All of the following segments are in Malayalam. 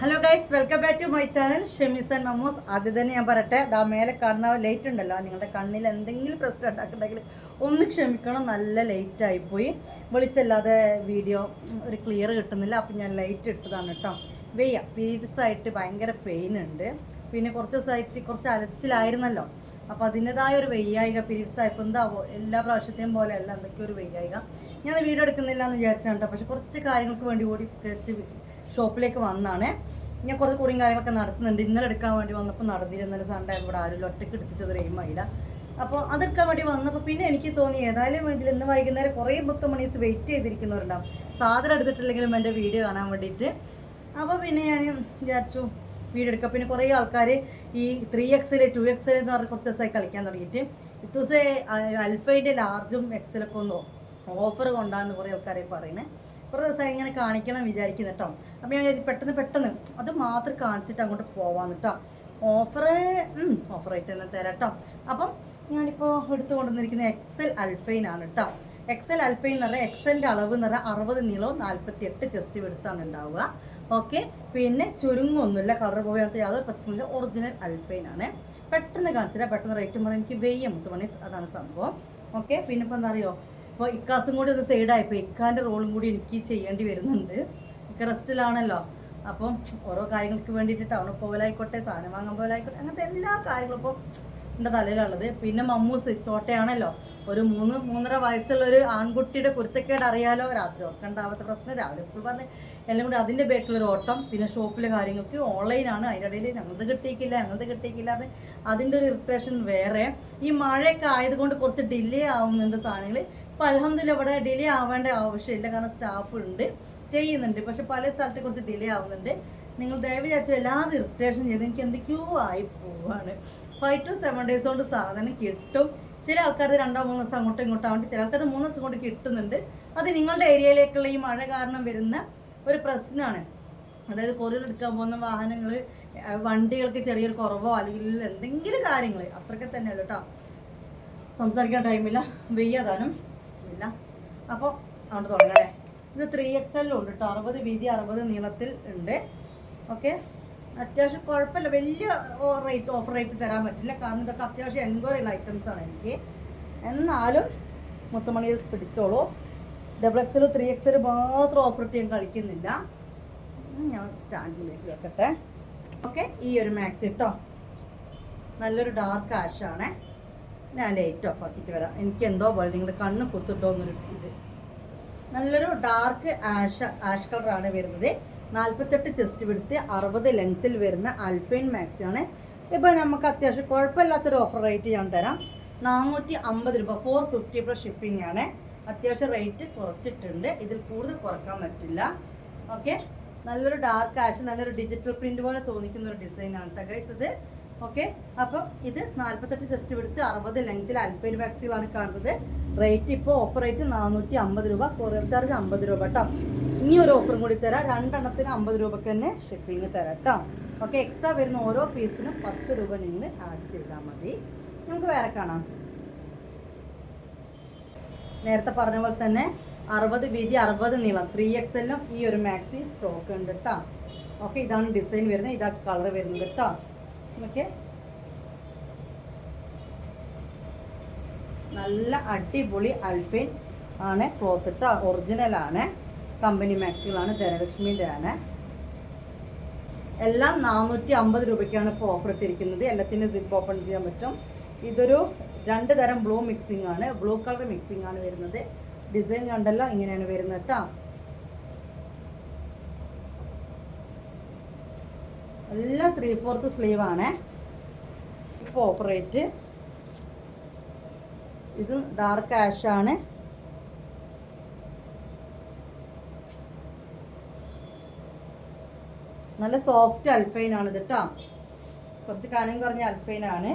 Hello guys welcome back to my channel Shemees and Mammoos ആദ്യം തന്നെ ഞാൻ പറയട്ടെ ദാ മേലെ കാണുന്ന ലൈറ്റ് ഉണ്ടല്ലോ നിങ്ങളുടെ കണ്ണിൽ എന്തെങ്കിലും പ്രശ്നം ഉണ്ടാക്കുന്നുണ്ടെങ്കിൽ ഒന്ന് ക്ഷമിക്കണം നല്ല ലേറ്റ് ആയിപ്പോയി. വിളിച്ചല്ലാതെ വീഡിയോ ഒരു ക്ലിയർ കിട്ടുന്നില്ല അപ്പം ഞാൻ ലൈറ്റ് ഇട്ടതാണ് കേട്ടോ. വെയ്യ പീരീഡ്സ് ആയിട്ട് ഭയങ്കര പെയിൻ ഉണ്ട്. പിന്നെ കുറച്ച് ദിവസമായിട്ട് കുറച്ച് അലച്ചിലായിരുന്നല്ലോ. അപ്പോൾ അതിന്റെതായ ഒരു വെയ്യായിക പീരീഡ്സ് ആയപ്പോൾ എന്താവോ എല്ലാ പ്രാവശ്യത്തെയും പോലെ അല്ല എന്തൊക്കെയോ ഒരു വെയ്യായിക. ഞാൻ വീഡിയോ എടുക്കുന്നില്ല എന്ന് വിചാരിച്ചാണ് കേട്ടോ പക്ഷെ കുറച്ച് കാര്യങ്ങൾക്ക് വേണ്ടി ഓടി ഷോപ്പിലേക്ക് വന്നാണ്. ഞാൻ കുറച്ച് കുറിയും കാര്യങ്ങളൊക്കെ നടത്തുന്നുണ്ട്. ഇന്നലെ എടുക്കാൻ വേണ്ടി വന്നപ്പോൾ നടന്നിരുന്നൊരു സൺഡേ ഇവിടെ ആരും ഒറ്റയ്ക്ക് എടുത്തിട്ട് ഒരു എയിമായില്ല അപ്പോൾ അതെടുക്കാൻ വേണ്ടി വന്നപ്പോൾ പിന്നെ എനിക്ക് തോന്നി ഏതായാലും വേണ്ടിയില്ല. ഇന്ന് വൈകുന്നേരം കുറേ പത്ത് മണീസ് വെയിറ്റ് ചെയ്തിരിക്കുന്നവരുണ്ടാവും. സാധനം എടുത്തിട്ടില്ലെങ്കിലും എന്റെ വീഡിയോ കാണാൻ വേണ്ടിയിട്ട്. അപ്പോൾ പിന്നെ ഞാൻ വിചാരിച്ചു വീഡിയോ എടുക്കാം. പിന്നെ കുറേ ആൾക്കാർ ഈ ത്രീ എക്സൽ ടു എക്സൽ എന്ന് പറഞ്ഞ് കുറച്ച് ദിവസമായി കളിക്കാൻ തുടങ്ങിയിട്ട്. ഇത്തൂസെ അൽഫൈന്റെ ലാർജും എക്സലൊക്കെ ഒന്ന് ഓഫർ കൊണ്ടാന്ന് കുറേ ആൾക്കാരെ പറയുന്നത് കുറേ ദിവസമായി ഇങ്ങനെ കാണിക്കണം വിചാരിക്കുന്നു കേട്ടോ. അപ്പോൾ ഞാൻ പെട്ടെന്ന് പെട്ടെന്ന് അത് മാത്രം കാണിച്ചിട്ട് അങ്ങോട്ട് പോവാന്ന് കേട്ടോ. ഓഫർ ഓഫറായിട്ട് തന്നെ തരാം കേട്ടോ. അപ്പം ഞാനിപ്പോൾ എടുത്തു കൊണ്ടുവന്നിരിക്കുന്ന എക്സൽ അൽഫൈൻ ആണ് കേട്ടോ. എക്സൽ അൽഫൈൻ എന്ന് പറഞ്ഞാൽ എക്സലിന്റെ അളവ് എന്ന് പറഞ്ഞാൽ അറുപത് നീളവും നാൽപ്പത്തി എട്ട് ചെസ്റ്റ് എടുത്താണ് ഉണ്ടാവുക. ഓക്കെ പിന്നെ ചുരുങ്ങൊന്നുമില്ല. കളർ പോകാത്ത യാതൊരു പ്രശ്നമില്ല ഒറിജിനൽ അൽഫൈൻ ആണ്. പെട്ടെന്ന് കാണിച്ചില്ല പെട്ടെന്ന് റേറ്റ് പറയാൻ എനിക്ക് വെയ്യ മുത്തുമണി. അതാണ് സംഭവം. ഓക്കെ പിന്നെ ഇപ്പോൾ എന്താ അറിയോ? അപ്പോൾ ഇക്കാസും കൂടി ഒന്ന് സൈഡായിപ്പോൾ ഇക്കാന്റെ റോളും കൂടി എനിക്ക് ചെയ്യേണ്ടി വരുന്നുണ്ട്. ഇക്ക റെസ്റ്റിലാണല്ലോ അപ്പം ഓരോ കാര്യങ്ങൾക്ക് വേണ്ടിയിട്ട് ടൗണിൽ പോകലായിക്കോട്ടെ സാധനം വാങ്ങാൻ പോകലായിക്കോട്ടെ അങ്ങനത്തെ എല്ലാ കാര്യങ്ങളും ഇപ്പോൾ എന്റെ തലയിലുള്ളത്. പിന്നെ മമ്മൂസ് ചോട്ടയാണല്ലോ. ഒരു മൂന്ന് മൂന്നര വയസ്സുള്ള ഒരു ആൺകുട്ടിയുടെ കുരുത്തക്കേട് അറിയാലോ? രാത്രി ഉറക്കണ്ടാവാത്ത പ്രശ്നം. രാവിലെ സ്കൂൾ പറഞ്ഞ് എല്ലാം കൂടി അതിന്റെ ബേക്കിലൊരു ഓട്ടം. പിന്നെ ഷോപ്പിലെ കാര്യങ്ങൾക്ക് ഓൺലൈനാണ് അതിന്റെ ഇടയിൽ ഞങ്ങളത് കിട്ടിയിക്കില്ല ഞങ്ങളത് കിട്ടിയിക്കില്ല എന്ന് അതിന്റെ ഒരു ഇറിറ്റേഷൻ വേറെ. ഈ മഴയൊക്കെ ആയതുകൊണ്ട് കുറച്ച് ഡിലേ ആവുന്നുണ്ട് സാധനങ്ങൾ ഇപ്പം അലഹമ്മദില്ല ഇവിടെ ഡിലേ ആവേണ്ട ആവശ്യമില്ല. കാരണം സ്റ്റാഫ് ഉണ്ട്. ചെയ്യുന്നുണ്ട്. പക്ഷെ പല സ്ഥലത്തെ കുറച്ച് ഡിലേ ആവുന്നുണ്ട്. നിങ്ങൾ ദയവ് വിചാരിച്ചു എല്ലാതും ഇറിറ്റേഷൻ ചെയ്ത് എനിക്ക് എന്തൊക്കെയോ ആയി പോവാണ്. ഫൈവ് ടു സെവൻ ഡേയ്സ് കൊണ്ട് സാധനം കിട്ടും. ചില ആൾക്കാർ രണ്ടോ മൂന്നോ ദിവസം അങ്ങോട്ടും ഇങ്ങോട്ടും ആവുന്നുണ്ട്. ചില ആൾക്കാർ മൂന്ന് ദിവസം കൊണ്ട് കിട്ടുന്നുണ്ട്. അത് നിങ്ങളുടെ ഏരിയയിലേക്കുള്ള ഈ മഴ കാരണം വരുന്ന ഒരു പ്രശ്നമാണ്. അതായത് കൊറിയർ എടുക്കാൻ പോകുന്ന വാഹനങ്ങൾ വണ്ടികൾക്ക് ചെറിയൊരു കുറവോ അല്ലെങ്കിൽ എന്തെങ്കിലും കാര്യങ്ങൾ അത്രയ്ക്ക് തന്നെയല്ലോ കേട്ടോ സംസാരിക്കാൻ ടൈമില്ല വെയ്യാതാനും. ഇല്ല അപ്പോൾ അതുകൊണ്ട് തുടങ്ങാം ഇത് ത്രീ എക്സ് എല്ലും ഉണ്ട് കേട്ടോ അറുപത് വീതി അറുപത് നീളത്തിൽ ഉണ്ട്. ഓക്കെ അത്യാവശ്യം കുഴപ്പമില്ല. വലിയ റേറ്റ് ഓഫർ റേറ്റ് തരാൻ പറ്റില്ല. കാരണം ഇതൊക്കെ അത്യാവശ്യം എൻക്വയറിയുള്ള ഐറ്റംസ് ആണ് എനിക്ക്. എന്നാലും മുത്തമണി പിടിച്ചോളൂ. ഡബിൾ എക്സൽ ത്രീ എക്സൽ മാത്രം ഓഫർ ഇട്ട് ഞാൻ കളിക്കുന്നില്ല. ഞാൻ സ്റ്റാൻഡിലേക്ക് വെക്കട്ടെ. ഓക്കെ ഈ ഒരു മാക്സ് കേട്ടോ നല്ലൊരു ഡാർക്ക് ആഷാണേ ഞാൻ ലൈറ്റ് ഓഫ് ആക്കിയിട്ട് വരാം. എനിക്ക് എന്തോ പോലെ നിങ്ങൾ കണ്ണ് കുത്തിട്ടോ എന്നൊരു ഇത്. നല്ലൊരു ഡാർക്ക് ആഷ് ആഷ് കളറാണ് വരുന്നത്. നാൽപ്പത്തെട്ട് ചെസ്റ്റ് വിടുത്ത് അറുപത് ലെങ്ത്തിൽ വരുന്ന അൽഫൈൻ ആണ്. ഇപ്പോൾ നമുക്ക് അത്യാവശ്യം കുഴപ്പമില്ലാത്തൊരു ഓഫർ റേറ്റ് ഞാൻ തരാം. നാനൂറ്റി അമ്പത് രൂപ ഫോർ ഫിഫ്റ്റി പ്ലസ് ഷിപ്പിംഗ് ആണ്. അത്യാവശ്യം റേറ്റ് കുറച്ചിട്ടുണ്ട്. ഇതിൽ കൂടുതൽ കുറയ്ക്കാൻ പറ്റില്ല. ഓക്കെ നല്ലൊരു ഡാർക്ക് ആഷ് നല്ലൊരു ഡിജിറ്റൽ പ്രിന്റ് പോലെ തോന്നിക്കുന്ന ഒരു ഡിസൈൻ ആണ് കേട്ടോ ഇത്. ഓക്കെ? അപ്പം ഇത് നാൽപ്പത്തെട്ട് ചെസ്റ്റ് വിടുത്ത് അറുപത് ലെങ്ത്തിൽ അൽപ്പൈൻ വാക്സികളാണ് കാണുന്നത്. റേറ്റ് ഇപ്പോൾ ഓഫർ റേറ്റ് നാനൂറ്റി അമ്പത് രൂപ കൊറിയർ ചാർജ് അമ്പത് രൂപ കേട്ടോ ഇനി ഒരു ഓഫറും കൂടി തരാം. രണ്ടെണ്ണത്തിന് അമ്പത് രൂപക്ക് തന്നെ ഷിപ്പിംഗ് തരാം കേട്ടോ ഓക്കെ എക്സ്ട്രാ വരുന്ന ഓരോ പീസിനും പത്ത് രൂപ നിങ്ങൾ ആഡ് ചെയ്താൽ മതി. നമുക്ക് വേറെ കാണാം. നേരത്തെ പറഞ്ഞ പോലെ തന്നെ അറുപത് വീതി അറുപത് നീളം ത്രീ എക്സെല്ലും ഈ ഒരു മാക്സി സ്റ്റോക്ക് ഉണ്ട് കേട്ടോ ഓക്കെ ഇതാണ് ഡിസൈൻ വരുന്നത്. ഇതാ കളർ വരുന്നത് കേട്ടോ ഓക്കെ. നല്ല അടിപൊളി അൽഫിൻ ആണ് ക്ലോത്ത് ഒറിജിനൽ ആണ്. കമ്പനി മാക്സികളാണ് ധനലക്ഷ്മിന്റെ ആണ് എല്ലാം നാനൂറ്റി അമ്പത് രൂപയ്ക്കാണ് ഇപ്പോൾ ഓഫർ ഇട്ടിരിക്കുന്നത്. എല്ലാത്തിനും സിപ്പ് ഓപ്പൺ ചെയ്യാൻ പറ്റും. ഇതൊരു രണ്ട് തരം ബ്ലൂ മിക്സിംഗ് ആണ്. ബ്ലൂ കളർ മിക്സിംഗ് ആണ് വരുന്നത്. ഡിസൈൻ കണ്ടല്ലോ ഇങ്ങനെയാണ് വരുന്നത് കേട്ടോ എല്ലാം ത്രീ ഫോർത്ത് സ്ലീവ് ആണ്. ഇപ്പോൾ ഓഫർ റേറ്റ് ഇത് ഡാർക്ക് ആഷ് ആണ്. നല്ല സോഫ്റ്റ് അൽഫൈൻ ആണ് ഇത് കേട്ടോ കുറച്ച് കനം കുറഞ്ഞ അൽഫൈൻ ആണ്.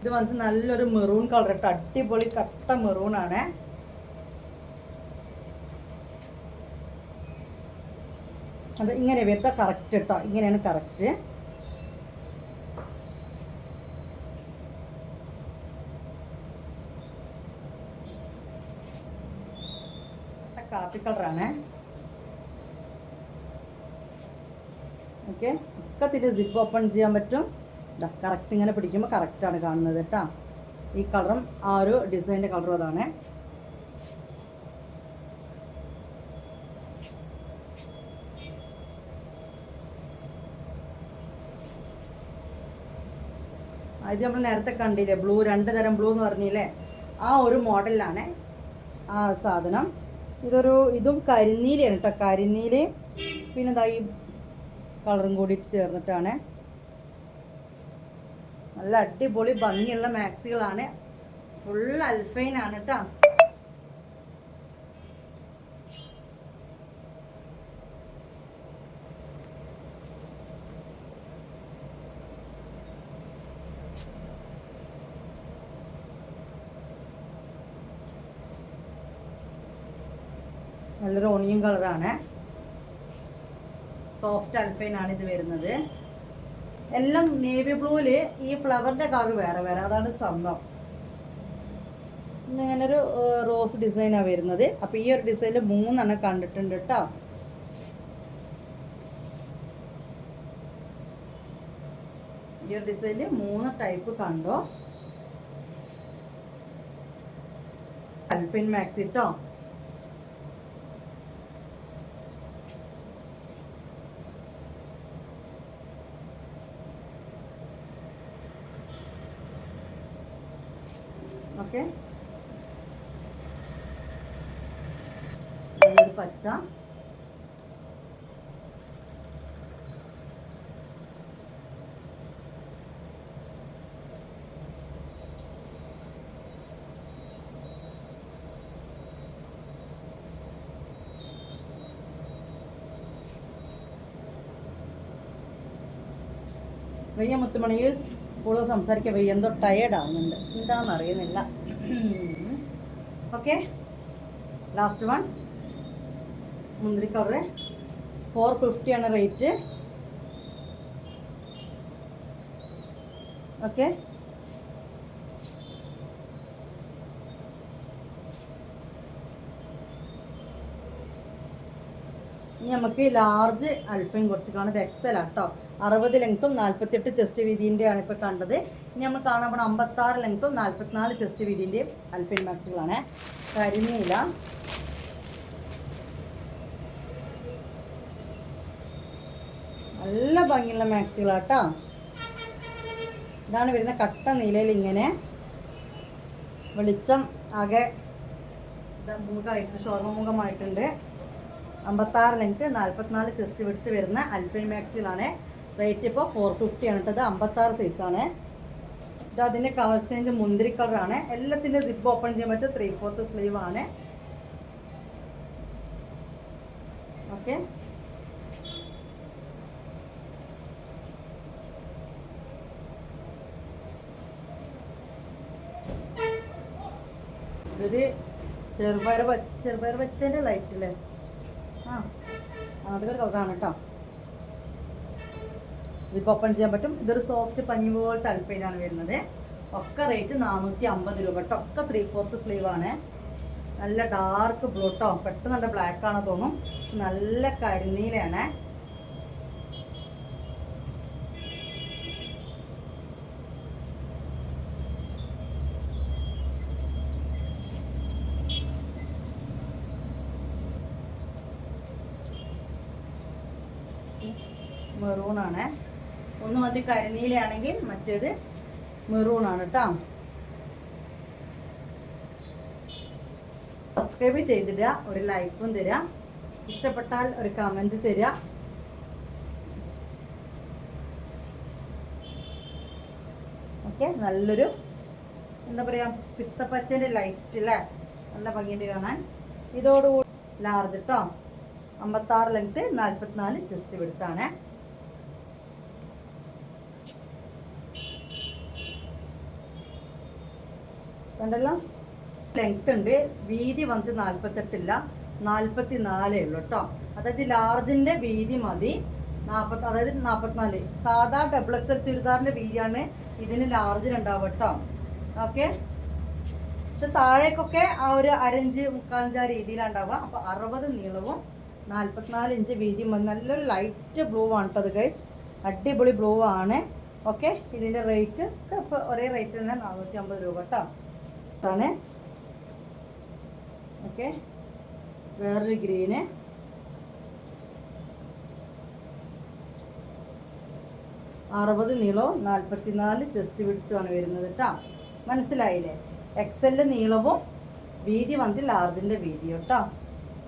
ഇത് വന്നിട്ട് നല്ലൊരു മെറൂൺ കളർ കേട്ടോ അടിപൊളി കട്ട മെറൂൺ അത് ഇങ്ങനെ വരുത്ത കറക്റ്റ് കേട്ടോ ഇങ്ങനെയാണ് കറക്റ്റ് കാപ്പി കളറാണ് ഓക്കെ ഒക്കെ തിരി സിപ്പ് ഓപ്പൺ ചെയ്യാൻ പറ്റും. ഇതാ കറക്റ്റ് ഇങ്ങനെ പിടിക്കുമ്പോൾ കറക്റ്റാണ് കാണുന്നത് കേട്ടോ. ഈ കളറും ആ ഒരു ഡിസൈന്റെ കളറും അതാണ്. അത് നമ്മൾ നേരത്തെ കണ്ടില്ലേ ബ്ലൂ രണ്ട് തരം ബ്ലൂ എന്ന് പറഞ്ഞില്ലേ? ആ ഒരു മോഡലിലാണ് ആ സാധനം. ഇതൊരു ഇതും കരിനീലയാണ് കേട്ടോ. കരിനീലയും പിന്നെ ഇതാ ഈ കളറും കൂടിയിട്ട് ചേർന്നിട്ടാണ്. നല്ല അടിപൊളി ഭംഗിയുള്ള മാക്സികളാണ്. ഫുൾ അൽഫൈൻ ആണ് കേട്ടോ. നല്ലൊരു ഓണിയൻ കളറാണ്. സോഫ്റ്റ് അൽഫൈനാണ് ഇത് വരുന്നത്. എല്ലാം നേവി ബ്ലൂവിൽ ഈ ഫ്ലവറിന്റെ കളർ വേറെ വേറെ. അതാണ് സംഭവം. ഇങ്ങനൊരു റോസ് ഡിസൈനാണ് വരുന്നത്. അപ്പോൾ ഈ ഒരു ഡിസൈനിൽ മൂന്നെണ്ണം കണ്ടിട്ടുണ്ട് കേട്ടോ ഈ ഒരു ഡിസൈനിൽ മൂന്ന് ടൈപ്പ് കണ്ടോ? അൽഫിൻ മാക്സി കേട്ടോ ഓക്കെ ഒരു പച്ച വയ്യ മുത്തുമണിയിൽ സ്കൂളിൽ സംസാരിക്കാൻ വയ്യ. എന്തോ ടയേർഡ് ആവുന്നുണ്ട്. എന്താണെന്ന് അറിയുന്നില്ല. ഓക്കെ ലാസ്റ്റ് വൺ മുന്തിരി കളറ് ഫോർ ഫിഫ്റ്റിയാണ് റേറ്റ് ഓക്കെ ഇനി നമുക്ക് ലാർജ് അൽഫയും കുറച്ച് കാണുന്നത് എക്സൽ കേട്ടോ അറുപത് ലെങ്ത്തും നാൽപ്പത്തെട്ട് ചെസ്റ്റ് വീതിന്റെയാണ് ഇപ്പോൾ കണ്ടത്. ഇനി നമ്മൾ കാണാൻ പോണ അമ്പത്താറ് ലെങ്ത്തും നാൽപ്പത്തിനാല് ചെസ്റ്റ് വീതിന്റെയും അൽഫൈൻ മാക്സുകളാണ് കരിമീല. നല്ല ഭംഗിയുള്ള മാക്സികളാട്ടോ ഇതാണ് വരുന്ന കട്ട നീലയിൽ ഇങ്ങനെ വെളിച്ചം ആകെ മുഖമായിട്ട് ഷോർമ മുഖമായിട്ടുണ്ട്. അമ്പത്താറ് ലെങ്ത് നാൽപ്പത്തിനാല് ചെസ്റ്റ് വിടുത്ത് വരുന്ന അൽഫൈൻ മാക്സിലാണ് റേറ്റ് ഇപ്പോൾ ഫോർ ഫിഫ്റ്റി ആണ് കേട്ടത് അമ്പത്താറ് സൈസാണ് ഇത് അതിന്റെ കളർ ചേഞ്ച് മുന്തിരി കളറാണ് എല്ലാത്തിന്റെ സിപ്പ് ഓപ്പൺ ചെയ്യാൻ പറ്റും ത്രീ ഫോർത്ത് സ്ലീവ് ആണ്. ഓക്കെ ഇതൊരു ചെറുപയർ ചെറുപയർ വെച്ചതിന്റെ ലൈറ്റ് അല്ലേ ആ അതൊക്കെ ഒരു കളറാണ് കേട്ടോ ഇതിപ്പോൾ ഓപ്പൺ ചെയ്യാൻ പറ്റും. ഇതൊരു സോഫ്റ്റ് പഞ്ഞി പോലത്തെ അൽപ്പയിലാണ് വരുന്നത്. ഒക്കെ റേറ്റ് നാനൂറ്റി അമ്പത് രൂപ കേട്ടോ ഒക്കെ ത്രീ ഫോർത്ത് സ്ലീവ് ആണ്. നല്ല ഡാർക്ക് ബ്ലൂ കേട്ടോ പെട്ടെന്ന് നല്ല ബ്ലാക്ക് ആണ് തോന്നും. നല്ല കരിനീലയാണ്. മെറൂൺ ആണ് ഒന്ന് മതി കരിനീലയാണെങ്കിൽ മറ്റേത് മെറൂണാണ് കേട്ടോ സബ്സ്ക്രൈബ് ചെയ്തിടുക ഒരു ലൈക്കും തരിക. ഇഷ്ടപ്പെട്ടാൽ ഒരു കമന്റ് തരിക. ഓക്കെ നല്ലൊരു എന്താ പറയുക പിസ്തപ്പച്ചേന്റെ ലൈറ്റ് അല്ലേ നല്ല ഭംഗിയുണ്ട് കാണാൻ. ഇതോടുകൂടി ലാർജ് കേട്ടോ അമ്പത്താറ് ലെങ്ത്ത് നാൽപ്പത്തിനാല് ജസ്റ്റ് വിടുത്താണ് കണ്ടല്ലോ? ലെങ്ത് ഉണ്ട്. വീതി വന്നിട്ട് നാൽപ്പത്തെട്ടില്ല നാൽപ്പത്തി നാലേ ഉള്ളൂ കേട്ടോ അതായത് ലാർജിന്റെ വീതി മതി. നാൽപ്പത്തി അതായത് നാൽപ്പത്തിനാല് സാധാ ഡബിൾ എക്സൽ ചുരിദാറിന്റെ വീതിയാണ് ഇതിന് ലാർജിനുണ്ടാവുക കേട്ടോ ഓക്കെ പക്ഷെ താഴേക്കൊക്കെ ആ ഒരു അരഞ്ച് മുക്കാലഞ്ച് ആ രീതിയിലാണ് അപ്പോൾ അറുപത് നീളവും നാൽപ്പത്തിനാല് ഇഞ്ച് വീതിയും നല്ലൊരു ലൈറ്റ് ബ്ലൂ ആണ് കേട്ടോ അത് ഗൈസ് അടിപൊളി ബ്ലൂ ആണ്. ഓക്കെ ഇതിന്റെ റേറ്റ് ഒക്കെ ഇപ്പോൾ ഒരേ റേറ്റ് തന്നെ നാനൂറ്റി അമ്പത് രൂപ കേട്ടോ ആണ് ഓക്കെ. വേറൊരു ഗ്രീന്. അറുപത് നീളവും നാൽപ്പത്തിനാല് ചെസ്റ്റ് വിടുത്തുമാണ് വരുന്നത് കേട്ടോ മനസ്സിലായില്ലേ? എക്സലിന്റെ നീളവും വീതി വന്നിട്ട് ലാർജിന്റെ വീതി കേട്ടോ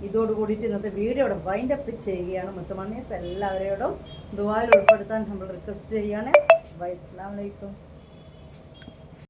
ഇതോട് കൂടിയിട്ട് ഇന്നത്തെ വീഡിയോ ഇവിടെ വൈൻഡ് അപ്പ് ചെയ്യുകയാണ്. മുത്തമണ്ണീസ് എല്ലാവരോടും ദുബായിൽ ഉൾപ്പെടുത്താൻ നമ്മൾ റിക്വസ്റ്റ് ചെയ്യുകയാണ്. വൈസ്ലാം വലൈക്കും